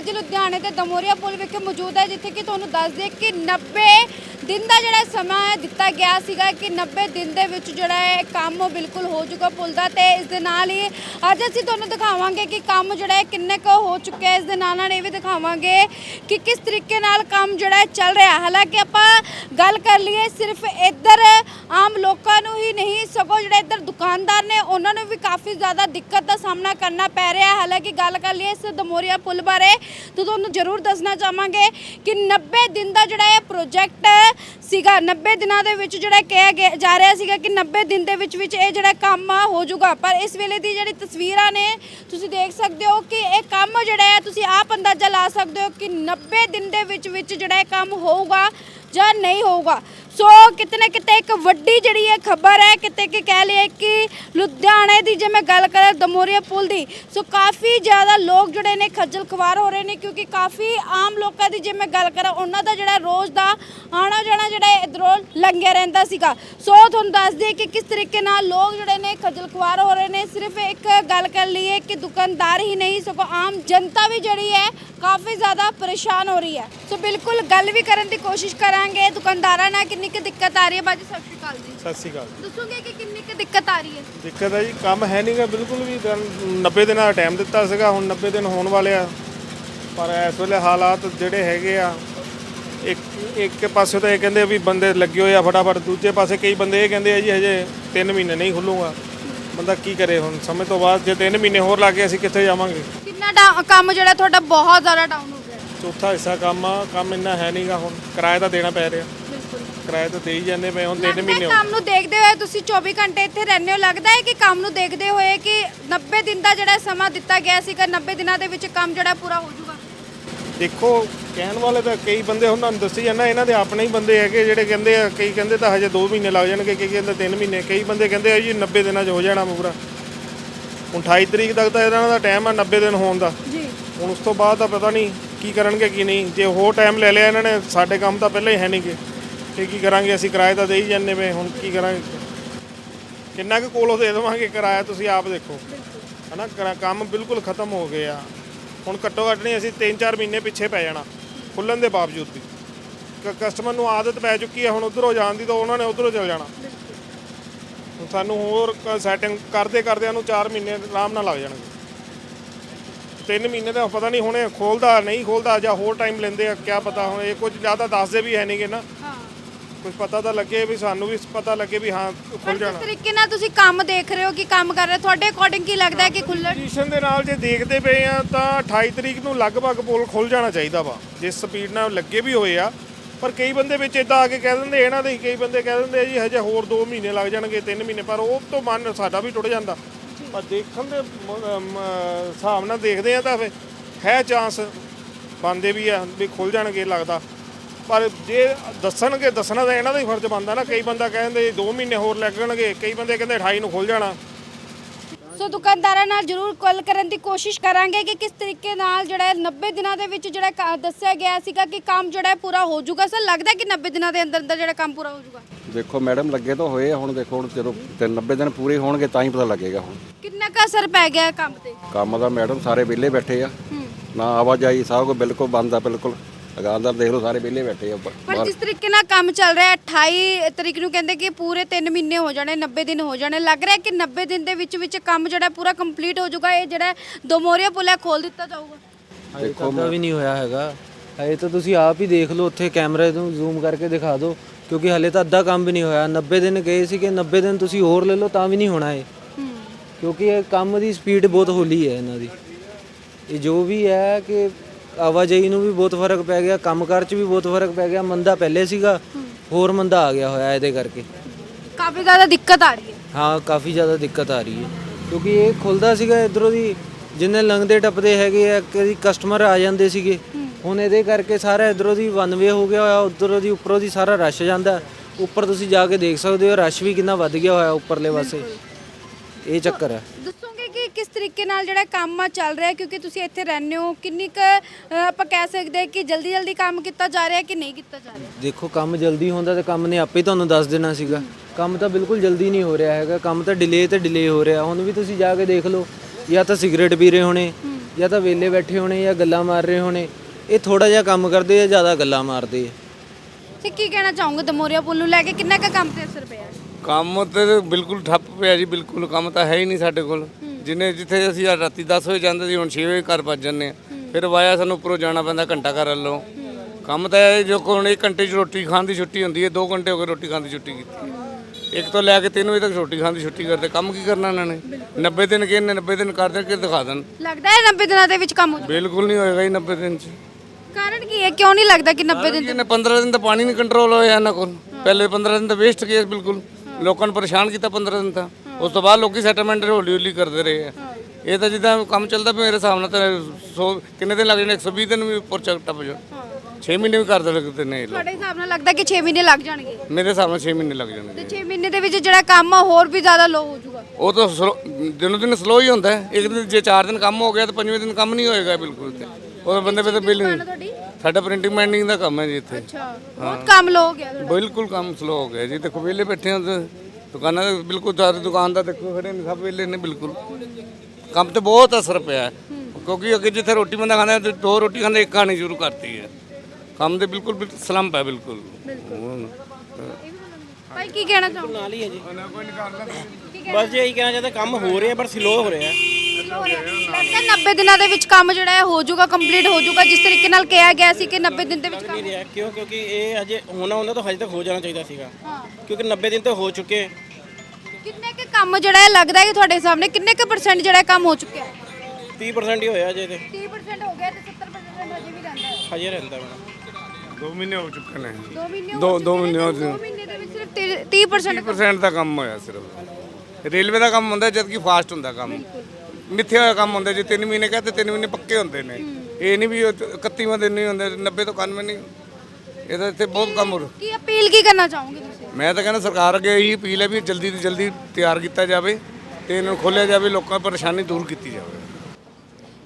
ਅੱਜ ਲੁਧਿਆਣੇ ਦੇ ਦਮੋਰੀਆ ਪੁਲ ਵਿਖੇ ਮੌਜੂਦ ਹੈ, ਜਿੱਥੇ ਕਿ ਤੁਹਾਨੂੰ ਦੱਸ ਦਈਏ ਕਿ 90 ਦਿਨ ਦਾ ਜਿਹੜਾ ਸਮਾਂ ਹੈ ਦਿੱਤਾ ਗਿਆ ਸੀਗਾ, ਕਿ 90 ਦਿਨ ਦੇ ਵਿੱਚ ਜਿਹੜਾ ਹੈ ਕੰਮ ਬਿਲਕੁਲ ਹੋ ਚੁੱਕਾ ਪੁਲ ਦਾ ਤੇ ਇਸ ਦੇ ਨਾਲ ਹੀ ਅੱਜ ਅਸੀਂ ਤੁਹਾਨੂੰ ਦਿਖਾਵਾਂਗੇ ਕਿ ਕੰਮ ਜਿਹੜਾ ਹੈ ਕਿੰਨੇ ਕੁ ਹੋ ਚੁੱਕਿਆ ਇਸ ਦੇ ਨਾਲ ਨਾਲ ਇਹ ਵੀ ਦਿਖਾਵਾਂਗੇ ਕਿ ਕਿਸ ਤਰੀਕੇ ਨਾਲ ਕੰਮ ਜਿਹੜਾ ਹੈ ਚੱਲ ਰਿਹਾ ਹਾਲਾਂਕਿ ਆਪਾਂ ਗੱਲ ਕਰ ਲਈਏ, ਸਿਰਫ ਇੱਧਰ ਆਮ ਲੋਕਾਂ ਸਗੋਂ ਜਿਹੜੇ ਇੱਧਰ ਦੁਕਾਨਦਾਰ ਨੇ, ਉਹਨਾਂ ਨੂੰ ਵੀ ਕਾਫੀ ਜ਼ਿਆਦਾ ਦਿੱਕਤ ਦਾ ਸਾਹਮਣਾ ਕਰਨਾ ਪੈ ਰਿਹਾ ਹੈ। ਹਾਲਾਂਕਿ ਗੱਲ ਕਰ ਲਈਏ ਇਸ ਦਮੋਰੀਆ ਪੁਲ ਬਾਰੇ, ਤਾਂ ਤੁਹਾਨੂੰ ਜ਼ਰੂਰ ਦੱਸਣਾ ਚਾਹਾਂਗੇ ਕਿ 90 ਦਿਨ ਦਾ ਜਿਹੜਾ ਇਹ ਪ੍ਰੋਜੈਕਟ ਸੀਗਾ 90 ਦਿਨਾਂ ਦੇ ਵਿੱਚ ਜਿਹੜਾ ਕਿਹਾ ਗਿਆ- ਜਾ ਰਿਹਾ ਸੀਗਾ ਕਿ 90 ਦਿਨ ਦੇ ਵਿੱਚ ਵਿੱਚ ਇਹ ਜਿਹੜਾ ਕੰਮ ਆ ਹੋ ਜਾਊਗਾ। ਪਰ ਇਸ ਵੇਲੇ ਦੀ ਜਿਹੜੀ ਤਸਵੀਰਾਂ ਨੇ, ਤੁਸੀਂ ਦੇਖ ਸਕਦੇ ਹੋ ਕਿ ਇਹ ਕੰਮ ਜਿਹੜਾ ਹੈ, ਤੁਸੀਂ ਆਪ ਅੰਦਾਜ਼ਾ ਲਾ ਸਕਦੇ ਹੋ ਕਿ 90 ਦਿਨ ਦੇ ਵਿੱਚ ਵਿੱਚ ਜਿਹੜਾ ਇਹ ਕੰਮ ਹੋਊਗਾ। ਜਾਂ ਨਹੀਂ ਹੋਊਗਾ। ਸੋ ਕਿਤੇ ਨਾ ਕਿਤੇ ਇੱਕ ਵੱਡੀ ਜਿਹੜੀ ਇਹ ਖਬਰ ਹੈ, ਕਿਤੇ ਕਿ ਕਹਿ ਲਈਏ ਕਿ ਲੁਧਿਆਣੇ ਦੀ ਜੇ ਮੈਂ ਗੱਲ ਕਰਾਂ ਦਮੋਰੀਆ ਪੁਲ ਦੀ, ਸੋ ਕਾਫੀ ਜ਼ਿਆਦਾ ਲੋਕ ਜਿਹੜੇ ਨੇ ਖੱਜਲ ਖਵਾਰ ਹੋ ਰਹੇ ਨੇ, ਕਿਉਂਕਿ ਕਾਫੀ ਆਮ ਲੋਕਾਂ ਦੀ ਜੇ ਮੈਂ ਗੱਲ ਕਰਾਂ, ਉਹਨਾਂ ਦਾ ਜਿਹੜਾ ਰੋਜ਼ ਦਾ ਆਣਾ ਜਾਣਾ ਜਿਹੜਾ ਇਧਰੋਂ ਲੰਘਿਆ ਰਹਿੰਦਾ ਸੀਗਾ। ਸੋ ਤੁਹਾਨੂੰ ਦੱਸ ਦਈਏ ਕਿ ਕਿਸ ਤਰੀਕੇ ਨਾਲ ਲੋਕ ਜਿਹੜੇ ਨੇ ਖੱਜਲ ਖਵਾਰ ਹੋ ਰਹੇ ਨੇ, ਸਿਰਫ ਇੱਕ ਗੱਲ ਕਰ ਲਈਏ ਕਿ ਦੁਕਾਨਦਾਰ ਹੀ ਨਹੀਂ, ਸਗੋਂ ਆਮ ਜਨਤਾ ਵੀ ਜਿਹੜੀ ਹੈ ਕਾਫੀ ਜ਼ਿਆਦਾ ਪਰੇਸ਼ਾਨ ਹੋ ਰਹੀ ਹੈ। ਸੋ ਬਿਲਕੁਲ ਗੱਲ ਵੀ ਕਰਨ ਦੀ ਕੋਸ਼ਿਸ਼ ਕਰਾਂਗੇ। ਦੁਕਾਨਦਾਰਾਂ ਨਾਲ ਕਿੰਨੀ ਕੁ ਦਿੱਕਤ ਆ ਰਹੀ ਹੈ? ਬਾਜੀ ਸਤਿ ਸ਼੍ਰੀ ਅਕਾਲ ਜੀ। ਸਤਿ ਸ਼੍ਰੀ ਅਕਾਲ। ਦੱਸੋਗੇ ਕਿ ਕਿੰਨੀ ਕੁ ਦਿੱਕਤ ਆ ਰਹੀ ਹੈ? ਦਿੱਕਤ ਹੈ ਜੀ ਕੰਮ ਹੈ ਨਹੀਂਗਾ ਬਿਲਕੁਲ ਵੀ। ਦਿਨ- 90 ਦਿਨਾਂ ਦਾ ਟਾਈਮ ਦਿੱਤਾ ਸੀਗਾ ਹੁਣ 90 ਦਿਨ ਹੋਣ ਵਾਲੇ ਆ। ਪਰ ਇਸ ਵੇਲੇ ਹਾਲਾਤ ਜਿਹੜੇ ਹੈਗੇ ਆ ਇੱਕ ਇੱਕ ਪਾਸੇ ਤਾਂ ਇਹ ਕਹਿੰਦੇ ਵੀ ਬੰਦੇ ਲੱਗੇ ਹੋਏ ਆ ਫਟਾਫਟ ਦੂਜੇ ਪਾਸੇ ਕਈ ਬੰਦੇ ਇਹ ਕਹਿੰਦੇ ਆ ਜੀ ਹਜੇ 3 ਮਹੀਨੇ ਨਹੀਂ ਖੁੱਲੂਗਾ। ਬੰਦਾ ਕੀ ਕਰੇ ਹੁਣ? ਸਮੇਂ ਤੋਂ ਬਾਅਦ ਜੇ 3 ਮਹੀਨੇ ਹੋਰ ਲੱਗੇ ਅਸੀਂ ਕਿੱਥੇ ਜਾਵਾਂਗੇ? ਕਿੰਨਾ ਡਾ- ਕੰਮ ਜਿਹੜਾ ਤੁਹਾਡਾ ਬਹੁਤ ਜ਼ਿਆਦਾ ਡਾਊਨ ਹੋ ਗਿਆ। ਹੈ। ਚੌਥਾ ਹਿੱਸਾ ਕੰਮ ਆ ਕੰਮ ਇੰਨਾ ਹੈ ਨਹੀਂਗਾ ਹੁਣ। ਕਿਰਾਇਆ ਤਾਂ ਦੇਣਾ ਪੈ ਰਿਹਾ। ਬਿਲਕੁਲ। ਕਿਰਾਇਆ ਤਾਂ ਦੇ ਹੀ ਜਾਂਦੇ ਪਏ ਹੁਣ 3 ਲੱਗਦਾ ਮਹੀਨੇ ਹੈ ਹੋ ਕੰਮ ਨੂੰ ਦੇਖਦੇ ਹੋਏ ਤੁਸੀਂ 24 ਘੰਟੇ ਇੱਥੇ ਰਹਿੰਦੇ ਹੋ। ਲੱਗਦਾ ਹੈ ਕਿ ਕੰਮ ਨੂੰ ਦੇਖਦੇ ਹੋਏ ਕਿ 90 ਦਿਨ ਦਾ ਜਿਹੜਾ ਸਮਾਂ ਦਿੱਤਾ ਗਿਆ ਸੀਗਾ 90 ਦਿਨਾਂ ਦੇ ਵਿੱਚ ਕੰਮ ਜਿਹੜਾ ਪੂਰਾ ਹੋ ਜਾਊਗਾ? ਦੇਖੋ ਕਹਿਣ ਵਾਲੇ ਤਾਂ ਕਈ ਬੰਦੇ ਉਹਨਾਂ ਨੂੰ ਦੱਸੀ ਜਾਂਦਾ ਇਹਨਾਂ ਦੇ ਆਪਣੇ ਹੀ ਬੰਦੇ ਹੈਗੇ ਜਿਹੜੇ ਕਹਿੰਦੇ ਆ ਕਈ ਕਹਿੰਦੇ ਤਾਂ ਹਜੇ 2 ਮਹੀਨੇ ਲੱਗ ਜਾਣਗੇ ਕਈ ਕਹਿੰਦੇ 3 ਮਹੀਨੇ ਕਈ ਬੰਦੇ ਕਹਿੰਦੇ ਆ ਜੀ 90 ਦਿਨਾਂ 'ਚ ਹੋ ਜਾਣਾ ਪੂਰਾ। ਹੁਣ 28 ਤਰੀਕ ਤੱਕ ਤਾਂ ਇਹਨਾਂ ਦਾ ਟਾਈਮ ਆ 90 ਦਿਨ ਹੋਣ ਦਾ। ਜੀ। ਹੁਣ ਉਸ ਤੋਂ ਬਾਅਦ ਤਾਂ ਪਤਾ ਨਹੀਂ ਕੀ ਕਰਨਗੇ ਕੀ ਨਹੀਂ। ਜੇ ਹੋਰ ਟਾਈਮ ਲੈ ਲਿਆ ਇਹਨਾਂ ਨੇ ਸਾਡੇ ਕੰਮ ਤਾਂ ਪਹਿਲਾਂ ਹੀ ਹੈ ਨਹੀਂਗੇ ਤੇ ਕੀ ਕਰਾਂਗੇ ਅਸੀਂ ਕਿਰਾਏ ਤਾਂ ਦੇ ਹੀ ਜਾਂਦੇ ਪਏ ਹੁਣ ਕੀ ਕਰਾਂਗੇ? ਕਿੰਨਾ ਕੁ ਕੋਲੋਂ ਦੇ ਦੇਵਾਂਗੇ ਕਿਰਾਇਆ ਤੁਸੀਂ ਆਪ ਦੇਖੋ। ਹਨਾ ਕਰਾ- ਕੰਮ ਬਿਲਕੁਲ ਖਤਮ ਹੋ ਗਿਆ ਹੁਣ ਘੱਟੋ ਘੱਟ ਨਹੀਂ ਅਸੀਂ 3-4 ਮਹੀਨੇ ਪਿੱਛੇ ਪੈ ਜਾਣਾ ਖੁੱਲਣ ਦੇ ਬਾਵਜੂਦ ਵੀ। ਕ- ਕਸਟਮਰ ਨੂੰ ਆਦਤ ਪੈ ਚੁੱਕੀ ਹੈ ਹੁਣ ਉਧਰੋਂ ਜਾਣ ਦੀ ਤਾਂ ਉਹਨਾਂ ਨੇ ਉਧਰੋਂ ਚਲ ਜਾਣਾ। ਸਾਨੂੰ ਹੋਰ ਸੈਟਿੰਗ ਕਰਦੇ ਕਰਦਿਆਂ ਨੂੰ 4 ਮਹੀਨੇ ਆਰਾਮ ਨਾਲ ਲੱਗ ਜਾਣਗੇ। ਤਿੰਨ ਮਹੀਨੇ ਦਾ ਪਤਾ ਨਹੀਂ ਹੁਣੇ ਖੋਲਦਾ ਨਹੀਂ ਖੋਲਦਾ ਜਾਂ ਹੋਰ ਟਾਈਮ ਲੈਂਦੇ ਆ ਕਿਆ ਪਤਾ ਹੁਣ ਇਹ ਕੁਝ ਜ਼ਿਆਦਾ ਦੱਸਦੇ ਵੀ ਹੈ ਨਹੀਂਗੇ ਨਾ। ਹਾਂ। ਕੁਝ ਪਤਾ ਤਾਂ ਲੱਗੇ ਵੀ ਸਾਨੂੰ ਵੀ ਪਤਾ ਲੱਗੇ ਵੀ ਹਾਂ ਖੁੱਲ ਜਾਣਾ। ਤਰੀਕੇ ਨਾਲ ਤੁਸੀਂ ਕੰਮ ਦੇਖ ਰਹੇ ਹੋ ਕਿ ਕੰਮ ਕਰ ਰਹੇ ਤੁਹਾਡੇ ਅਕੋਰਡਿੰਗ ਕੀ ਲੱਗਦਾ ਹੈ ਕਿ ਖੁੱਲਣ ਪੋਜੀਸ਼ਨ ਦੇ ਨਾਲ ਜੇ ਦੇਖਦੇ ਪਏ ਆ ਤਾਂ 28 ਤਰੀਕ ਨੂੰ ਲਗਭਗ ਪੁਲ ਖੁੱਲ ਜਾਣਾ ਚਾਹੀਦਾ ਵਾ। ਜਿਸ ਸਪੀਡ ਨਾਲ ਲੱਗੇ ਵੀ ਹੋਏ ਆ ਪਰ ਕਈ ਬੰਦੇ ਵਿੱਚ ਇਦਾਂ ਆ ਕੇ ਕਹਿ ਦਿੰਦੇ, ਇਹਨਾਂ ਦੇ ਹੀ ਕਈ ਬੰਦੇ ਕਹਿ ਦਿੰਦੇ ਜੀ, ਹਜੇ ਹੋਰ 2 ਮਹੀਨੇ ਲੱਗ ਜਾਣਗੇ 3 ਮਹੀਨੇ, ਪਰ ਉਹ ਤੋਂ ਮਨ ਸਾਡਾ ਵੀ ਟੁੱਟ ਜਾਂਦਾ। ਪਰ ਦੇਖਣ ਦੇ ਹਿਸਾਬ ਨਾਲ ਦੇਖਦੇ ਆ ਤਾਂ ਫਿਰ ਹੈ ਚਾਂਸ ਬੰਦੇ ਵੀ ਆ, ਵੀ ਖੁੱਲ ਜਾਣਗੇ ਲੱਗਦਾ। ਪਰ ਜੇ ਦੱਸਣਗੇ, ਦੱਸਣਾ ਤਾਂ ਇਹਨਾਂ ਦਾ ਹੀ ਫਰਜ਼ ਬਣਦਾ ਨਾ, ਕਈ ਬੰਦਾ ਕਹਿੰਦੇ 2 ਮਹੀਨੇ ਹੋਰ ਲੱਗਣਗੇ ਕਈ ਬੰਦੇ ਕਹਿੰਦੇ 28 ਨੂੰ ਖੁੱਲ ਜਾਣਾ। ਸੋ ਦੁਕਾਨਦਾਰਾਂ ਨਾਲ ਜ਼ਰੂਰ ਗੱਲ ਕਰਨ ਦੀ ਕੋਸ਼ਿਸ਼ ਕਰਾਂਗੇ ਕਿ ਕਿਸ ਤਰੀਕੇ ਨਾਲ ਜਿਹੜਾ ਹੈ 90 ਦਿਨਾਂ ਦੇ ਵਿੱਚ ਜਿਹੜਾ ਕ- ਦੱਸਿਆ ਗਿਆ ਸੀਗਾ ਕਿ ਕੰਮ ਜਿਹੜਾ ਹੈ ਪੂਰਾ ਹੋ ਜਾਊਗਾ। ਸਰ ਲੱਗਦਾ ਕਿ 90 ਦਿਨਾਂ ਦੇ ਅੰਦਰ ਅੰਦਰ ਜਿਹੜਾ ਕੰਮ ਪੂਰਾ ਹੋ ਜਾਊਗਾ? ਦੇਖੋ ਮੈਡਮ ਲੱਗੇ ਤਾਂ ਹੋਏ ਆ ਹੁਣ ਦੇਖੋ ਹੁਣ ਜਦੋਂ ਤੇ 90 ਦਿਨ ਪੂਰੇ ਹੋਣਗੇ ਤਾਂ ਹੀ ਪਤਾ ਲੱਗੇਗਾ ਹੁਣ। ਕਿੰਨਾ ਕੁ ਅਸਰ ਪੈ ਗਿਆ ਹੈ ਕੰਮ ਤੇ? ਕੰਮ ਦਾ ਮੈਡਮ ਸਾਰੇ ਵਿਹਲੇ ਬੈਠੇ ਆ। ਨਾ ਆਵਾਜਾਈ ਸਭ ਕੁਝ ਬਿਲਕੁਲ ਬੰਦ ਆ ਬਿਲਕੁਲ। ਦੁਕਾਨਦਾਰ ਦੇਖ ਲਓ ਸਾਰੇ ਵਿਹਲੇ ਬੈਠੇ ਆ ਉੱਪਰ। ਪਰ ਜਿਸ ਤਰੀਕੇ ਨਾਲ ਕੰਮ ਚੱਲ ਰਿਹਾ ਹੈ 28 ਤਰੀਕ ਨੂੰ ਕਹਿੰਦੇ ਕਿ ਪੂਰੇ 3 ਮਹੀਨੇ ਹੋ ਜਾਣੇ 90 ਦਿਨ ਹੋ ਜਾਣੇ ਲੱਗ ਰਿਹਾ ਕਿ 90 ਦਿਨ ਦੇ ਵਿੱਚ ਵਿੱਚ ਕੰਮ ਜਿਹੜਾ ਪੂਰਾ ਕੰਪਲੀਟ ਹੋ ਜਾਊਗਾ ਇਹ ਜਿਹੜਾ ਦੋਮੋਰੀਆ ਪੁਲ ਹੈ ਖੋਲ ਦਿੱਤਾ ਜਾਊਗਾ। ਹਜੇ ਤੱਕ ਵੀ ਨਹੀਂ ਹੋਇਆ ਹੈਗਾ। ਹਜੇ ਤਾਂ ਤੁਸੀਂ ਆਪ ਹੀ ਦੇਖ ਲਓ ਉੱਥੇ ਕੈਮਰੇ ਨੂੰ ਜ਼ੂਮ ਕਰਕੇ ਦਿਖਾ ਦਿਓ ਕਿਉਂਕਿ ਹਲੇ ਤਾਂ ਅੱਧਾ ਕੰਮ ਵੀ ਨਹੀਂ ਹੋਇਆ। 90 ਦਿਨ ਗਏ ਸੀ ਕਿ 90 ਦਿਨ ਤੁਸੀਂ ਹੋਰ ਲੈ ਲਓ ਤਾਂ ਵੀ ਨਹੀਂ ਹੋਣਾ ਇਹ। ਕਿਉਂਕਿ ਇਹ ਕੰਮ ਦੀ ਸਪੀਡ ਬਹੁਤ ਹੌਲੀ ਹੈ ਇਹਨਾਂ ਦੀ। ਇਹ ਜੋ ਵੀ ਹੈ ਕਿ ਆਵਾਜਾਈ ਨੂੰ ਵੀ ਬਹੁਤ ਫ਼ਰਕ ਪੈ ਗਿਆ ਕੰਮਕਾਰ 'ਚ ਵੀ ਬਹੁਤ ਫ਼ਰਕ ਪੈ ਗਿਆ ਮੰਦਾ ਪਹਿਲੇ ਸੀਗਾ ਹੋਰ ਮੰਦਾ ਆ ਗਿਆ ਹੋਇਆ ਇਹਦੇ ਕਰਕੇ। ਕਾਫੀ ਜ਼ਿਆਦਾ ਦਿੱਕਤ ਆ ਰਹੀ ਹੈ। ਹਾਂ ਕਾਫੀ ਜ਼ਿਆਦਾ ਦਿੱਕਤ ਆ ਰਹੀ ਹੈ ਕਿਉਂਕਿ ਇਹ ਖੁੱਲਦਾ ਸੀਗਾ ਇਧਰੋਂ ਦੀ ਜਿੰਨੇ ਲੰਘਦੇ ਟੱਪਦੇ ਹੈਗੇ ਆ ਕਦੀ ਕਸਟਮਰ ਆ ਜਾਂਦੇ ਸੀਗੇ। ਹੁਣ ਇਹਦੇ ਕਰਕੇ ਸਾਰਾ ਇਧਰੋਂ ਦੀ ਵਨ ਵੇ ਹੋ ਗਿਆ ਹੋਇਆ ਉਧਰੋਂ ਦੀ ਉੱਪਰੋਂ ਦੀ ਸਾਰਾ ਰਸ਼ ਜਾਂਦਾ। ਉੱਪਰ ਤੁਸੀਂ ਜਾ ਕੇ ਦੇਖ ਸਕਦੇ ਹੋ ਰਸ਼ ਵੀ ਕਿੰਨਾ ਵੱਧ ਗਿਆ ਹੋਇਆ ਉੱਪਰਲੇ ਪਾਸੇ। ਇਹ ਚੱਕਰ ਹੈ। ਤਰੀਕੇ ਨਾਲ ਜਿਹੜਾ ਕੰਮ ਆ ਚੱਲ ਰਿਹਾ ਹੈ? ਕਿਉਂਕਿ ਤੁਸੀਂ ਇੱਥੇ ਰਹਿੰਦੇ ਹੋ ਕਿੰਨੀ ਕੁ ਅ, ਆਪਾਂ ਕਹਿ ਸਕਦੇ ਕਿ ਜਲਦੀ ਜਲਦੀ ਕੰਮ ਕੀਤਾ ਜਾ ਰਿਹਾ ਕਿ ਨਹੀਂ ਕੀਤਾ ਜਾ ਰਿਹਾ? ਦੇਖੋ ਕੰਮ ਜਲਦੀ ਹੁੰਦਾ ਤੇ ਕੰਮ ਨੇ ਆਪੇ ਤੁਹਾਨੂੰ ਦੱਸ ਦੇਣਾ ਸੀਗਾ। ਕੰਮ ਤਾਂ ਬਿਲਕੁਲ ਜਲਦੀ ਨਹੀਂ ਹੋ ਰਿਹਾ ਹੈਗਾ ਕੰਮ ਤਾਂ ਡਿਲੇ ਤੇ ਡਿਲੇ ਹੋ ਰਿਹਾ। ਹੁਣ ਵੀ ਤੁਸੀਂ ਜਾ ਕੇ ਦੇਖ ਲਓ ਜਾਂ ਤਾਂ ਸਿਗਰਟ ਪੀ ਰਹੇ ਹੋਣੇ ਜਾਂ ਤਾਂ ਵਿਹਲੇ ਬੈਠੇ ਹੋਣੇ ਜਾਂ ਗੱਲਾਂ ਮਾਰ ਰਹੇ ਹੋਣੇ ਇਹ ਥੋੜਾ ਜਿਹਾ ਕੰਮ ਕਰਦੇ ਆ ਜ਼ਿਆਦਾ ਗੱਲਾਂ ਮਾਰਦੇ ਆ। ਤੇ ਕੀ ਕਹਿਣਾ ਚਾਹੋਗੇ ਦਮੋਰੀਆ ਪੁੱਲ ਨੂੰ ਲੈ ਕੇ? ਕਿੰਨਾ ਕੁ ਕੰਮ ਤੇ ਅਸਰ ਪਿਆ? ਹੈ? ਕੰਮ ਤੇ ਬਿਲਕੁਲ ਠੱਪ ਪਿਆ ਜੀ ਬਿਲਕੁਲ। ਕੰਮ ਤਾਂ ਹੈ ਹੀ ਨਹੀਂ ਸਾਡੇ ਕੋਲ। ਜਿੰਨੇ ਜਿੱਥੇ ਅਸੀਂ ਅੱਜ ਰਾਤੀ 10 ਵਜੇ ਜਾਂਦੇ ਸੀ ਹੁਣ 6 ਵਜੇ ਘਰ ਪਹੁੰਚ ਜੰਨੇ ਆ ਫਿਰ ਵਾਇਆ ਸਾਨੂੰ ਉੱਪਰੋਂ ਜਾਣਾ ਪੈਂਦਾ ਘੰਟਾ ਘਰ ਵੱਲੋਂ। ਕੰਮ ਤਾਂ ਇਹ ਜੋ ਕੋਣ ਘੰਟੇ 'ਚ ਰੋਟੀ ਖਾਣ ਦੀ ਛੁੱਟੀ ਹੁੰਦੀ ਹੈ 2 ਘੰਟੇ ਹੋ ਗਏ ਰੋਟੀ ਖਾਣ ਦੀ ਛੁੱਟੀ ਕੀਤੀ। ਇੱਕ ਤੋਂ ਲੈ ਕੇ 3 ਵਜੇ ਤੱਕ ਰੋਟੀ ਖਾਣ ਦੀ ਛੁੱਟੀ ਕਰਦੇ ਕੰਮ ਕੀ ਕਰਨਾ ਇਹਨਾਂ ਨੇ? 90 ਦਿਨ ਕਹਿੰਦੇ 90 ਦਿਨ ਕਰ ਦੇਣ ਕਿ ਦਿਖਾ ਦੇਣ। ਲੱਗਦਾ ਹੈ 90 ਦਿਨਾਂ ਦੇ ਵਿੱਚ ਕੰਮ ਹੋ ਜਾਊ। ਬਿਲਕੁਲ ਨਹੀਂ ਹੋਏਗਾ ਜੀ 90 ਦਿਨ 'ਚ। ਕਾਰਨ ਕੀ ਹੈ? ਕਿਉਂ ਨਹੀਂ ਲੱਗਦਾ ਕਿ 90 ਦਿਨ ਇਹਨੇ 15 ਦਿਨ ਤਾਂ ਪਾਣੀ ਨਹੀਂ ਕੰਟਰੋਲ ਹੋਇਆ ਇਹਨਾਂ ਕੋਲ। ਪਹਿਲੇ 15 ਦਿਨ ਤਾਂ ਵੇਸਟ ਗਏ ਬਿਲਕੁਲ। ਲੋਕਾਂ ਨੂੰ ਪਰੇਸ਼ਾਨ ਕੀਤਾ 15 ਦਿਨ ਤਾਂ। ਉਸ ਤੋਂ ਬਾਅਦ ਲੋਕੀ ਸੈਟਲਮੈਂਟ ਹੌਲੀ ਹੌਲੀ ਕਰਦੇ ਰਹੇ ਆ। ਇਹ ਤਾਂ ਜਿੱਦਾਂ ਕੰਮ ਚੱਲਦਾ ਪਿਆ ਮੇਰੇ ਹਿਸਾਬ ਨਾਲ ਤਾਂ 100 ਕਿੰਨੇ ਦਿਨ ਲੱਗ ਜਾਣੇ? 120 ਦਿਨ ਵੀ ਉੱਪਰ ਚੱਕ ਟੱਪ ਜਾ 6 ਮਹੀਨੇ ਵੀ ਕਰ ਸਕਦੇ ਨੇ ਇਹ ਲੋਕ। ਤੁਹਾਡੇ ਹਿਸਾਬ ਨਾਲ ਲੱਗਦਾ ਕਿ 6 ਮਹੀਨੇ ਲੱਗ ਜਾਣਗੇ? ਮੇਰੇ ਹਿਸਾਬ ਨਾਲ 6 ਮਹੀਨੇ ਲੱਗ ਜਾਣਗੇ। ਤੇ 6 ਮਹੀਨੇ ਦੇ ਵਿੱਚ ਜਿਹੜਾ ਕੰਮ ਆ ਹੋਰ ਵੀ ਜ਼ਿਆਦਾ ਲੋ ਹੋ ਜਾਊਗਾ? ਉਹ ਤਾਂ slow- ਦਿਨੋਂ ਦਿਨ ਸਲੋ ਹੀ ਹੁੰਦਾ। ਹੈ ਇੱਕ ਦਿਨ ਜੇ 4 ਦਿਨ ਕੰਮ ਹੋ ਗਿਆ ਤਾਂ ਪੰਜਵੇਂ ਦਿਨ ਕੰਮ ਨਹੀਂ ਹੋਏਗਾ ਬਿਲਕੁਲ ਤੇ। ਉਹ ਬੰਦੇ ਤੇ ਬਿੱਲ ਨਹੀਂ ਤੁਹਾਡੀ? ਸਾਡਾ ਪ੍ਰਿੰਟਿੰਗ ਮੈਂਡਿੰਗ ਦਾ ਕੰਮ ਹੈ ਜੀ ਇੱਥੇ। ਅੱਛਾ। ਬਹੁਤ ਕੰਮ ਲੋ ਹੋ ਗਿਆ ਤੁਹਾਡਾ। ਬਿਲਕੁਲ ਕੰਮ ਸਲੋ ਹੋ ਗਿਆ ਜੀ। ਦੇਖੋ ਵਿਹਲੇ ਬੈਠੇ ਹਾਂ ਤੇ ਦੁਕਾਨਾਂ ਦੇ ਬਿਲਕੁਲ ਸਾਰੇ ਦੁਕਾਨ ਦਾ ਦੇਖੋ ਖੜੇ ਨੇ ਸਭ ਵਿਹਲੇ ਨੇ ਬਿਲਕੁਲ। ਕੰਮ ਤੇ ਬਹੁਤ ਅਸਰ ਪਿਆ ਹੈ। ਕਿਉਂਕਿ ਅੱਗੇ ਜਿੱਥੇ ਰੋਟੀ ਬੰਦਾ ਖਾਂਦਾ ਤੇ ਦੋ ਰੋਟੀ ਖਾਂਦੇ ਇੱਕ ਖਾਣੀ ਸ਼ੁਰੂ ਕਰਤੀ ਹੈ। ਕੰਮ ਦੇ ਬਿਲਕੁਲ ਬਿਲਕੁਲ ਸਲੰਪ ਹੈ ਬਿਲਕੁਲ। ਹੁਣ, ਭਾਈ ਕੀ ਕਹਿਣਾ ਚਾਹੋਗੇ? ਨਾਲ ਹੀ ਹੈ ਜੀ ਬਸ ਜੀ ਇਹੀ ਕਹਿਣਾ ਚਾਹਤਾ ਕੰਮ ਹੋ ਰਿਹਾ ਪਰ ਸਲੋ ਹੋ ਰਿਹਾ। ਲੱਗਦਾ 90 ਦਿਨਾਂ ਦੇ ਵਿੱਚ ਕੰਮ ਜਿਹੜਾ ਹੈ ਹੋ ਜਾਊਗਾ ਕੰਪਲੀਟ ਹੋ ਜਾਊਗਾ ਜਿਸ ਤਰੀਕੇ ਨਾਲ ਕਿਹਾ ਗਿਆ ਸੀ ਕਿ 90 ਦਿਨ ਦੇ ਵਿੱਚ ਕੰਮ ਨਹੀਂ ਰਿਹਾ ਕਿਉਂ? ਕਿਉਂਕਿ ਇਹ ਅਜੇ ਹੋਣਾ ਹੁੰਦਾ ਤਾਂ ਹਜੇ ਤੱਕ ਹੋ ਜਾਣਾ ਚਾਹੀਦਾ ਸੀਗਾ। ਕਿਉਂਕਿ 90 ਦਿਨ ਤਾਂ ਹੋ ਚੁੱਕੇ ਕਿੰਨੇ ਕੁ ਕੰਮ ਜਿਹੜਾ ਹੈ ਲੱਗਦਾ ਹੈ ਕਿ ਤੁਹਾਡੇ ਸਾਹਮਣੇ? ਕਿੰਨੇ ਕੁ ਪਰਸੈਂਟ ਜਿਹੜਾ ਕੰਮ ਹੋ ਚੁੱਕਿਆ ਹੈ? 30% ਹੀ ਹੋਇਆ ਅਜੇ ਤੇ। 30% ਹੋ ਗਿਆ ਤੇ 70% ਹਜੇ ਵੀ ਰਹਿੰਦਾ ਹੈ। ਹਜੇ ਰਹਿੰਦਾ ਮੈਡਮ ਦੋ ਮਹੀਨੇ ਹੋ ਚੁੱਕੇ ਨੇ। 2 ਮਹੀਨੇ ਦੋ ਦੋ ਮਹੀਨੇ ਹੋ 2 ਮਹੀਨੇ ਦੇ ਵਿੱਚ ਸਿਰਫ 30% 30% ਦਾ ਕੰਮ ਹੋਇਆ ਸਿਰਫ। ਰੇਲਵੇ ਦਾ ਕੰਮ ਹੁੰਦਾ ਜਦ ਕਿ ਫਾਸਟ ਹੁੰਦਾ ਕੰਮ। ਮਿੱਥਿਆ ਹੋਇਆ ਕੰਮ ਹੁੰਦਾ ਜੇ 3 ਮਹੀਨੇ ਕਹਤੇ 3 ਮਹੀਨੇ ਪੱਕੇ ਹੁੰਦੇ ਨੇ। ਇਹ ਨਹੀਂ ਵੀ 31ਵਾਂ ਦਿਨ ਨਹੀਂ ਹੁੰਦੇ 90 ਤੋਂ 91 ਨਹੀਂ। ਇਹਦਾ ਇੱਥੇ ਬਹੁਤ ਕੰਮ ਹੋ ਕੀ ਅਪੀਲ ਕੀ ਕਰਨਾ ਚਾਹੋਗੇ ਤੁਸੀਂ? ਮੈਂ ਤਾਂ ਕਹਿੰਦਾ ਸਰਕਾਰ ਅੱਗੇ ਇਹੀ ਅਪੀਲ ਹੈ ਵੀ ਜਲਦੀ ਤੋਂ ਜਲਦੀ ਤਿਆਰ ਕੀਤਾ ਜਾਵੇ ਤੇ ਇਹਨਾਂ ਨੂੰ ਖੋਲ੍ਹਿਆ ਜਾਵੇ ਲੋਕਾਂ ਪਰੇਸ਼ਾਨੀ ਦੂਰ ਕੀਤੀ ਜਾਵੇ।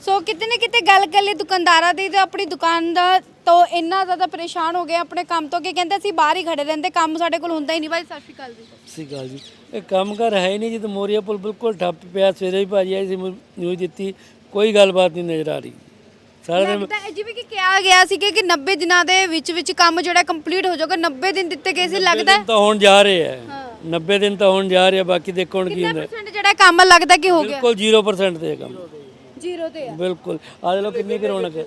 ਸੋ ਕਿਤੇ ਨਾ ਕਿਤੇ ਗੱਲ ਕਰ ਲਈ ਦੁਕਾਨਦਾਰਾਂ ਦੀ ਤੇ ਆਪਣੀ ਦੁਕਾਨ ਦਾ ਤੋਂ ਇੰਨਾ ਜ਼ਿਆਦਾ ਪਰੇਸ਼ਾਨ ਹੋ ਗਏ ਆਪਣੇ ਕੰਮ ਤੋਂ ਕਿ ਕਹਿੰਦੇ ਅਸੀਂ ਬਾਹਰ ਹੀ ਖੜੇ ਰਹਿੰਦੇ ਕੰਮ ਸਾਡੇ ਕੋਲ ਹੁੰਦਾ ਹੀ ਨਹੀਂ। ਭਾਈ ਸਤਿ ਸ਼੍ਰੀ ਅਕਾਲ ਜੀ। ਸਤਿ ਸ਼੍ਰੀ ਅਕਾਲ ਜੀ। ਇਹ ਕੰਮ ਕਰ ਹੈ ਹੀ ਨਹੀਂ ਜਿੱਦ ਮੋਰੀਆ ਪੁਲ ਬਿਲਕੁਲ ਠੱਪ ਪਿਆ ਸਵੇਰੇ ਵੀ ਭਾਜੀ ਆਈ ਸੀ ਨਿਊਜ਼ ਦਿੱਤੀ ਕੋਈ ਗੱਲਬਾਤ ਨਹੀਂ ਨਜ਼ਰ ਆ ਰਹੀ। ਸਾਰਾ ਦਿਨ ਲੱਗਦਾ ਹੈ ਜਿਵੇਂ ਕਿ ਕਿਹਾ ਗਿਆ ਸੀ ਕਿ 90 ਦਿਨਾਂ ਦੇ ਵਿੱਚ ਵਿੱਚ ਕੰਮ ਜਿਹੜਾ ਕੰਪਲੀਟ ਹੋ ਜਾਊਗਾ 90 ਦਿਨ ਦਿੱਤੇ ਗਏ ਸੀ ਲੱਗਦਾ ਹੈ? ਤਾਂ ਹੋਣ ਜਾ ਰਹੇ ਆ 90 ਦਿਨ ਤਾਂ ਹੋਣ ਜਾ ਰਹੇ ਆ ਬਾਕੀ ਦੇਖੋ ਹੁਣ ਕੀ ਕਿੰਨਾ ਹੁੰਦਾ। ਪਰਸੈਂਟ ਜਿਹੜਾ ਕੰਮ ਲੱਗਦਾ ਕਿ ਹੋ ਗਿਆ? ਬਿਲਕੁਲ 0% ਤੇ ਕੰਮ। ਜ਼ੀਰੋ ਤੇ ਆ। ਬਿਲਕੁਲ। ਆ ਲੋ ਕਿੰਨੀ ਕੁ ਰੌਣਕ ਹੈ।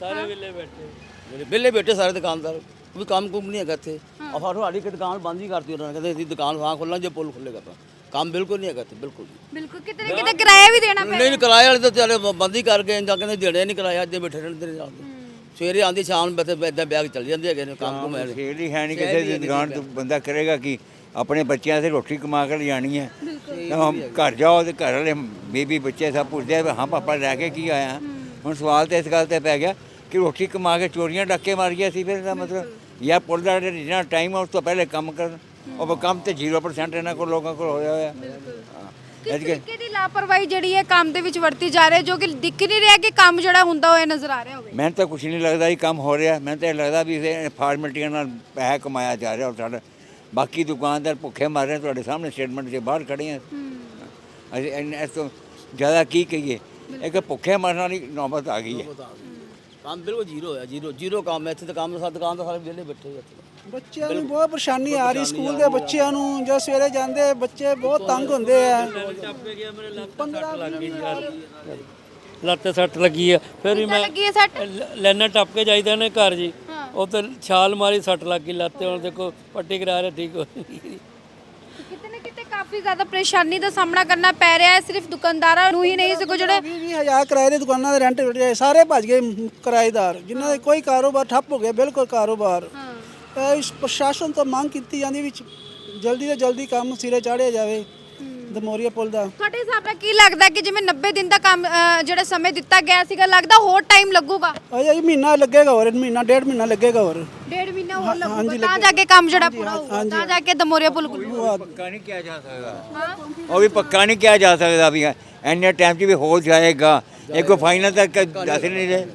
ਸਾਰੇ ਵੇਲੇ ਬੈਠੇ। ਮੇਰੇ ਵਿਹਲੇ ਬੈਠੇ ਸਾਰੇ ਦੁਕਾਨਦਾਰ। ਕੋਈ ਕੰਮ ਕੁਮ ਨਹੀਂ ਹੈਗਾ ਇੱਥੇ। ਆ ਫਾਟੋ ਸਾਡੀ ਕਿ ਦੁਕਾਨ ਬੰਦ ਹੀ ਕਰਤੀ ਉਹਨਾਂ ਨੇ। ਕਹਿੰਦੇ ਅਸੀਂ ਦੁਕਾਨ ਵਾਂ ਖੋਲਾਂ ਜੇ ਪੁੱਲ ਖੁੱਲੇਗਾ ਤਾਂ। ਕੰਮ ਬਿਲਕੁਲ ਨਹੀਂ ਹੈਗਾ ਇੱਥੇ ਬਿਲਕੁਲ। ਬਿਲਕੁਲ ਕਿਤੇ ਨਾ ਕਿਤੇ ਕਿਰਾਇਆ ਵੀ ਦੇਣਾ ਪੈ ਨਹੀਂ ਨਹੀਂ ਕਿਰਾਏ ਵਾਲੇ ਤਾਂ ਚੱਲੇ ਬੰਦ ਹੀ ਕਰ ਗਏ ਜਾਂ ਕਹਿੰਦੇ ਦੇਣੇ ਨਹੀਂ ਕਿਰਾਇਆ ਅੱਜ ਬੈਠੇ ਰਹਿੰਦੇ ਨੇ। ਸਵੇਰੇ ਆਂਦੀ ਸ਼ਾਮ ਨੂੰ ਬੈਠੇ ਇਦਾਂ ਬੈਗ ਚੱਲ ਜਾਂਦੇ ਹੈਗੇ ਨੇ ਕੰਮ ਕੁਮ ਹੈ ਖੇਡ ਹੀ ਹੈ ਨਹੀਂ ਕਿਸੇ ਦੀ ਦੁਕਾਨ ਤੋਂ ਬੰਦਾ ਕਰੇਗਾ ਕੀ? ਆਪਣੇ ਬੱਚਿਆਂ ਤੇ ਰੋਟੀ ਕਮਾ ਕੇ ਲਿਜਾਣੀ ਹੈ। ਤਾਂ ਘਰ ਜਾਓ ਤੇ ਘਰ ਵਾਲੇ ਬੀਬੀ ਬੱਚੇ ਸਭ ਪੁੱਛਦੇ ਆ ਹਾਂ ਪਾਪਾ ਲੈ ਕੇ ਕੀ ਆਇਆ। ਹੁਣ ਸਵਾਲ ਤੇ ਇਸ ਗੱਲ ਤੇ ਪੈ ਗਿਆ ਕਿ ਰੋਟੀ ਕਮਾ ਕੇ ਚੋਰੀਆਂ ਡੱਕੇ ਮਾਰੀਆਂ ਸੀ ਫਿਰ ਇਹਦਾ ਮਤਲਬ ਜਾਂ ਪੁੱਲ ਦਾ ਜਿਹੜਾ ਟਾਈਮ ਹੈ ਉਸ ਤੋਂ ਪਹਿਲੇ ਕੰਮ ਕਰਨ। ਉਹ ਕੰਮ ਤੇ 0% ਇਹਨਾਂ ਕੋਲ ਲੋਕਾਂ ਕੋਲ ਹੋਇਆ ਹੋਇਆ। ਕਿਸ ਤਰੀਕੇ ਦੀ ਲਾਪਰਵਾਹੀ ਜਿਹੜੀ ਹੈ ਕੰਮ ਦੇ ਵਿੱਚ ਵਰਤੀ ਜਾ ਰਹੀ ਹੈ ਜੋ ਕਿ ਦਿਖ ਨਹੀਂ ਰਿਹਾ ਕਿ ਕੰਮ ਜਿਹੜਾ ਹੁੰਦਾ ਹੋਇਆ ਨਜ਼ਰ ਆ ਰਿਹਾ ਹੋਵੇ? ਮੈਨੂੰ ਤਾਂ ਕੁਝ ਨਹੀਂ ਲੱਗਦਾ ਇਹ ਕੰਮ ਹੋ ਰਿਹਾ। ਮੈਨੂੰ ਤਾਂ ਇਹ ਲੱਗਦਾ ਵੀ ਇਹ ਫਾਰਮੈਲਿਟੀਆਂ ਨਾਲ ਪੈਸਾ ਕਮਾਇਆ ਜਾ ਰਿਹਾ ਔਰ ਸਾਡਾ ਬਾਕੀ ਦੁਕਾਨਦਾਰ ਭੁੱਖੇ ਮਰ ਰਹੇ ਤੁਹਾਡੇ ਸਾਹਮਣੇ ਸਟੇਟਮੈਂਟ ਦੇ ਬਾਹਰ ਖੜੇ ਆ। ਅਸੀਂ ਇੰਨ- ਇਸ ਤੋਂ ਜ਼ਿਆਦਾ ਕੀ ਕਹੀਏ? ਇੱਕ ਭੁੱਖੇ ਮਰਨ ਵਾਲੀ ਨੌਬਤ ਆ ਗਈ ਹੈ। ਕੰਮ ਬਿਲਕੁਲ ਜ਼ੀਰੋ ਹੋਇਆ ਜ਼ੀਰੋ ਜ਼ੀਰੋ ਕੰਮ ਹੈ। ਇੱਥੇ ਤਾਂ ਕੰਮ ਸਾ ਦੁਕਾਨ ਤਾਂ ਸਾਰੇ ਵਿਹਲੇ ਬੈਠੇ ਹੋਏ ਇੱਥੇ। ਬੱਚਿਆਂ ਨੂੰ ਬਹੁਤ ਪਰੇਸ਼ਾਨੀ ਆ ਰਹੀ ਸਕੂਲ ਦੇ ਬੱਚਿਆਂ ਨੂੰ ਜੋ ਸਵੇਰੇ ਜਾਂਦੇ ਬੱਚੇ ਬਹੁਤ ਤੰਗ ਹੁੰਦੇ ਆ। ਲੱਤ ਸੱਟ ਲੱਗੀ ਆ ਫਿਰ ਵੀ ਮੈਂ ਲੱਗੀ ਹੈ ਸੱਟ। ਲੈਣਾ ਟੱਪ ਕੇ ਜਾਈਦਾ ਨੇ ਘਰ ਜੀ। ਉਹ ਤੇ ਛਾਲ ਮਾਰੀ ਸੱਟ ਲੱਗ ਗਈ ਲੱਤ ਤੇ ਹੁਣ ਦੇਖੋ ਪੱਟੀ ਕਰਾ ਰਿਹਾ ਠੀਕ ਹੋ ਗਈ। ਕਿਤੇ ਨਾ ਕਿਤੇ ਕਾਫੀ ਜ਼ਿਆਦਾ ਪਰੇਸ਼ਾਨੀ ਦਾ ਸਾਹਮਣਾ ਕਰਨਾ ਪੈ ਰਿਹਾ ਹੈ ਸਿਰਫ ਦੁਕਾਨਦਾਰਾਂ ਨੂੰ ਹੀ ਨਹੀਂ ਸਗੋਂ ਜਿਹੜੇ 20 ਹਜ਼ਾਰ ਕਿਰਾਏ ਦੀ ਦੁਕਾਨਾਂ ਦੇ ਰੈਂਟ ਉੱਡ ਗਏ ਸਾਰੇ ਭੱਜ ਗਏ ਕਿਰਾਏਦਾਰ ਜਿਨ੍ਹਾਂ ਦੇ ਕੋਈ ਕਾਰੋਬਾਰ ਠੱਪ ਹੋ ਗਿਆ ਬਿਲਕੁਲ ਕਾਰੋਬਾਰ। ਤਾਂ ਇਸ ਪ੍ਰਸ਼ਾਸਨ ਤੋਂ ਮੰਗ ਕੀਤੀ ਜਾਂਦੀ ਵਿੱਚ ਜਲਦੀ ਤੋਂ ਜਲਦੀ ਕੰਮ ਸਿਰੇ ਚਾੜਿਆ ਜਾਵੇ। ਦਮੋਰੀਆ ਪੁਲ ਦਾ। ਤੁਹਾਡੇ ਹਿਸਾਬ ਨਾਲ ਕੀ ਲੱਗਦਾ ਕਿ ਜਿਵੇਂ 90 ਦਿਨ ਦਾ ਕੰਮ ਅਹ, ਜਿਹੜਾ ਸਮੇਂ ਦਿੱਤਾ ਗਿਆ ਸੀਗਾ ਲੱਗਦਾ ਹੋਰ ਟਾਈਮ ਲੱਗੂਗਾ? ਅਜੇ ਇਹ ਮਹੀਨਾ ਲੱਗੇਗਾ ਹੋਰ ਮਹੀਨਾ ਡੇਢ ਮਹੀਨਾ ਲੱਗੇਗਾ ਹੋਰ। ਡੇਢ ਮਹੀਨਾ ਹੋਰ ਲੱਗੂਗਾ ਤਾਂ ਜਾ ਕੇ ਕੰਮ ਜਿਹੜਾ ਪੂਰਾ ਹੋਊਗਾ ਤਾਂ ਜਾ ਕੇ ਦਮੋਰੀਆ ਪੁਲ ਖੁੱਲੂਗਾ ਪੱਕਾ ਨਹੀਂ ਕਿਹਾ ਜਾ ਸਕਦਾ। ਉਹ ਵੀ ਪੱਕਾ ਨਹੀਂ ਕਿਹਾ ਜਾ ਸਕਦਾ ਵੀ ਇੰਨੇ ਟਾਈਮ 'ਚ ਵੀ ਹੋ ਜਾਏਗਾ। ਇਹ ਕੋਈ ਫਾਈਨਲ ਤੱਕ ਦੱਸ ਨਹੀਂ ਰਹੇ।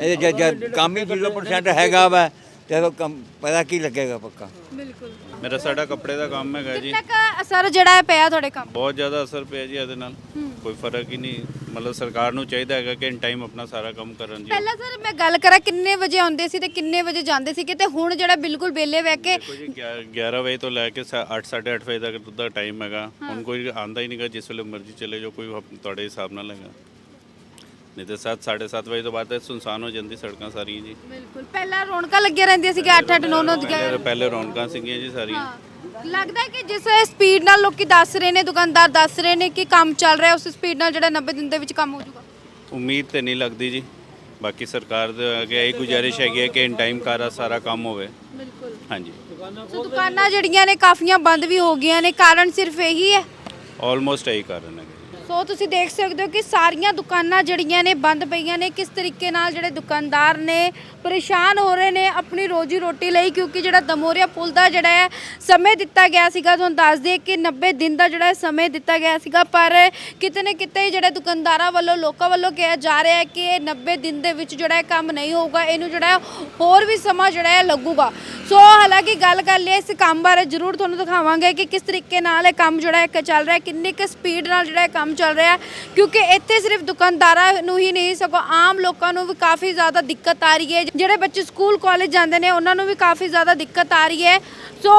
ਇਹ ਜਦ ਜਦ ਕੰਮ ਹੀ 0% ਹੈਗਾ ਵਾ। ਤੇ ਉਹ ਕੰਮ ਪਤਾ ਕੀ ਲੱਗੇਗਾ ਪੱਕਾ। ਬਿਲਕੁਲ। ਮੇਰਾ ਸਾਡਾ ਕੱਪੜੇ ਦਾ ਕੰਮ ਹੈਗਾ ਜੀ। ਕਿੰਨਾ ਕੁ ਅਸਰ ਜਿਹੜਾ ਹੈ ਪਿਆ ਤੁਹਾਡੇ ਕੰਮ? ਬਹੁਤ ਜ਼ਿਆਦਾ ਅਸਰ ਪਿਆ ਜੀ ਇਹਦੇ ਨਾਲ। ਕੋਈ ਫ਼ਰਕ ਹੀ ਨਹੀਂ। ਮਤਲਬ ਸਰਕਾਰ ਨੂੰ ਚਾਹੀਦਾ ਹੈਗਾ ਕਿ ਇਨ ਟਾਈਮ ਆਪਣਾ ਸਾਰਾ ਕੰਮ ਕਰਨ ਜੀ। ਪਹਿਲਾਂ ਸਰ ਮੈਂ ਗੱਲ ਕਰਾਂ ਕਿੰਨੇ ਵਜੇ ਆਉਂਦੇ ਸੀ ਤੇ ਕਿੰਨੇ ਵਜੇ ਜਾਂਦੇ ਸੀ ਤੇ ਹੁਣ ਜਿਹੜਾ ਬਿਲਕੁਲ ਵਿਹਲੇ ਬਹਿ ਕੇ ਦੇਖੋ ਜੀ 11 ਵਜੇ ਤੋਂ ਲੈ ਕੇ 8 8:30 ਵਜੇ ਤੱਕ ਦਾ ਟਾਈਮ ਹੈਗਾ। ਹੁਣ ਕੋਈ ਆਂਦਾ ਹੀ ਨਹੀਂਗਾ ਜਿਸ ਵੇਲੇ ਮਰਜ਼ੀ ਚਲੇ ਜਾਓ ਕੋਈ ਆਪ- ਤੁਹਾਡੇ ਹਿਸਾਬ ਨਾਲ ਹੈਗਾ। ਨਹੀਂ ਤੇ 7 7:30 ਵਜੇ ਤੋਂ ਬਾਅਦ ਤਾਂ ਸੁਨਸਾਨ ਹੋ ਜਾਂਦੀ ਸੜਕਾਂ ਸਾਰੀਆਂ ਜੀ। ਬਿਲਕੁਲ। ਪਹਿਲਾਂ ਰੌਣਕਾਂ ਲੱਗੀਆਂ ਰਹਿੰਦੀਆਂ ਸੀ 8 8 9 9 ਪਹਿਲੇ ਪਹਿਲੇ ਰੌਣਕਾਂ ਸੀਗੀਆਂ ਜੀ ਸਾਰੀਆਂ। ਲੱਗਦਾ ਹੈ ਕਿ ਜਿਸ ਸਪੀਡ ਨਾਲ ਲੋਕੀ ਦੱਸ ਰਹੇ ਨੇ ਦੁਕਾਨਦਾਰ ਦੱਸ ਰਹੇ ਨੇ ਕਿ ਕੰਮ ਚੱਲ ਰਿਹਾ ਉਸ ਸਪੀਡ ਨਾਲ ਜਿਹੜਾ 90 ਦਿਨ ਦੇ ਵਿੱਚ ਕੰਮ ਹੋ ਜਾਊਗਾ। ਉਮੀਦ ਤੇ ਨਹੀਂ ਲੱਗਦੀ ਜੀ। ਬਾਕੀ ਸਰਕਾਰ ਦੇ ਅੱਗੇ ਇਹੀ ਗੁਜ਼ਾਰਿਸ਼ ਹੈਗੀ ਹੈ ਕਿ ਇਨ ਟਾਈਮ ਕਾਰਾ ਸਾਰਾ ਕੰਮ ਹੋਵੇ। ਬਿਲਕੁਲ। ਹਾਂਜੀ। ਸੋ ਦੁਕਾਨਾਂ ਜਿਹੜੀਆਂ ਨੇ ਕਾਫੀਆਂ ਬੰਦ ਵੀ ਹੋ ਗਈਆਂ ਨੇ ਕਾਰਨ ਸਿਰਫ ਇਹੀ ਹੈ? ਆਲਮੋਸਟ ਇਹੀ ਕਾਰਨ ਹੈ। ਸੋ ਤੁਸੀਂ ਦੇਖ ਸਕਦੇ ਹੋ ਕਿ ਸਾਰੀਆਂ ਦੁਕਾਨਾਂ ਜਿਹੜੀਆਂ ਨੇ ਬੰਦ ਪਈਆਂ ਨੇ। ਕਿਸ ਤਰੀਕੇ ਨਾਲ ਜਿਹੜੇ ਦੁਕਾਨਦਾਰ ਨੇ ਪਰੇਸ਼ਾਨ ਹੋ ਰਹੇ ਨੇ ਆਪਣੀ ਰੋਜੀ ਰੋਟੀ ਲਈ? ਕਿਉਂਕਿ ਜਿਹੜਾ ਦਮੋਰੀਆ ਪੁਲ ਦਾ ਜਿਹੜਾ ਹੈ, ਸਮੇਂ ਦਿੱਤਾ ਗਿਆ ਸੀਗਾ। ਤੁਹਾਨੂੰ ਦੱਸ ਦਈਏ ਕਿ 90 ਦਿਨ ਦਾ ਜਿਹੜਾ ਸਮੇਂ ਦਿੱਤਾ ਗਿਆ ਸੀਗਾ। ਪਰ ਕਿਤੇ ਨਾ ਕਿਤੇ ਜਿਹੜੇ ਦੁਕਾਨਦਾਰਾਂ ਵੱਲੋਂ, ਲੋਕਾਂ ਵੱਲੋਂ ਕਿਹਾ ਜਾ ਰਿਹਾ ਹੈ ਕਿ ਇਹ 90 ਦਿਨ ਦੇ ਵਿੱਚ ਜਿਹੜਾ ਹੈ ਕੰਮ ਨਹੀਂ ਹੋਊਗਾ। ਇਹਨੂੰ ਜਿਹੜਾ ਹੋਰ ਵੀ ਸਮਾਂ ਜਿਹੜਾ ਹੈ, ਲੱਗੂਗਾ। ਸੋ ਹਾਲਾਂਕਿ ਗੱਲ ਕਰ ਲਈ ਇਸ ਕੰਮ ਬਾਰੇ, ਜ਼ਰੂਰ ਤੁਹਾਨੂੰ ਦਿਖਾਵਾਂਗੇ ਕਿ ਕਿਸ ਤਰੀਕੇ ਨਾਲ ਇਹ ਕੰਮ ਜਿਹੜਾ ਹੈ, ਚੱਲ ਰਿਹਾ ਹੈ। ਕਿੰਨੀ ਕੁ ਸਪੀਡ ਨਾਲ ਜਿਹੜਾ ਇਹ ਕੰਮ ਚੱਲ ਰਿਹਾ ਹੈ, ਕਿਉਂਕਿ ਇੱਥੇ ਸਿਰਫ ਦੁਕਾਨਦਾਰਾਂ ਨੂੰ ਹੀ ਨਹੀਂ, ਸਗੋਂ ਆਮ ਲੋਕਾਂ ਨੂੰ ਵੀ ਕਾਫੀ ਜ਼ਿਆਦਾ ਦਿੱਕਤ ਆ ਰਹੀ ਹੈ। ਜਿਹੜੇ ਬੱਚੇ ਸਕੂਲ, ਕਾਲਜ ਜਾਂਦੇ ਨੇ, ਉਹਨਾਂ ਨੂੰ ਵੀ ਕਾਫੀ ਜ਼ਿਆਦਾ ਦਿੱਕਤ ਆ ਰਹੀ ਹੈ। ਸੋ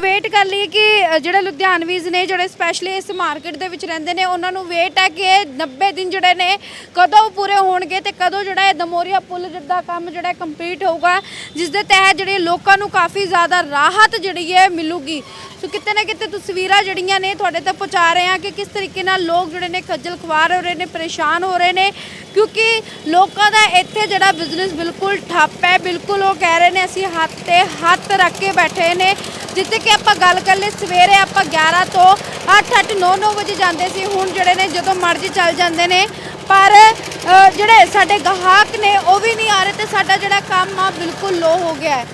ਵੇਟ ਕਰ ਲਈ ਕਿ ਜਿਹੜੇ ਲੁਧਿਆਣਵੀਜ਼ ਨੇ, ਜਿਹੜੇ ਸਪੈਸ਼ਲੀ ਇਸ ਮਾਰਕੀਟ ਦੇ ਵਿੱਚ ਰਹਿੰਦੇ ਨੇ, ਉਹਨਾਂ ਨੂੰ ਵੇਟ ਹੈ ਕਿ ਇਹ 90 ਦਿਨ ਜਿਹੜੇ ਨੇ, ਕਦੋਂ ਪੂਰੇ ਹੋਣਗੇ ਤੇ ਕਦੋਂ ਜਿਹੜਾ ਇਹ ਦਮੋਰੀਆ ਪੁਲ ਦਾ ਕੰਮ ਜਿਹੜਾ ਕੰਪਲੀਟ ਹੋਊਗਾ, ਜਿਸ ਦੇ ਤਹਿਤ ਜਿਹੜੇ ਲੋਕਾਂ ਨੂੰ ਕਾਫੀ ਜ਼ਿਆਦਾ ਰਾਹਤ ਜਿਹੜੀ ਹੈ ਮਿਲੂਗੀ। ਸੋ, ਕਿਤੇ ਨਾ ਕਿਤੇ ਤਸਵੀਰਾਂ ਜਿਹੜੀਆਂ ਨੇ, ਤੁਹਾਡੇ ਤੱਕ ਪਹੁੰਚਾ ਰਹੇ ਹਾਂ ਕਿ ਕਿਸ ਤਰੀਕੇ ਨਾਲ ਲੋਕ ਜਿਹੜੇ ਨੇ ਖੱਜਲ ਖਵਾਰ ਹੋ ਰਹੇ ਨੇ, ਪਰੇਸ਼ਾਨ ਹੋ ਰਹੇ ਨੇ, ਕਿਉਂਕਿ ਲੋਕਾਂ ਦਾ ਇੱਥੇ ਜਿਹੜਾ ਬਿਜ਼ਨਸ ਬਿਲਕੁਲ ਠੱਪ ਹੈ, ਬਿਲਕੁਲ ਉਹ ਕਹਿ ਰਹੇ ਨੇ ਅਸੀਂ ਹੱਥ ਤੇ ਹੱਥ ਰੱਖ ਕੇ ਬੈਠੇ ਨੇ। ਜਿੱਥੇ ਕਿ ਆਪਾਂ ਗੱਲ ਕਰ ਲਈ ਸਵੇਰੇ ਆਪਾਂ 11 ਤੋਂ 8 8 9 9 ਵਜੇ ਜਾਂਦੇ ਸੀ, ਹੁਣ ਜਿਹੜੇ ਨੇ ਜਦੋਂ ਮਰਜ਼ੀ ਚੱਲ ਜਾਂਦੇ ਨੇ। ਪਰ ਜਿਹੜੇ ਸਾਡੇ ਗਾਹਕ ਨੇ, ਉਹ ਵੀ ਨਹੀਂ ਆ ਰਹੇ ਤੇ ਸਾਡਾ ਜਿਹੜਾ ਕੰਮ ਆ ਬਿਲਕੁਲ ਲੋ ਹੋ ਗਿਆ ਹੈ।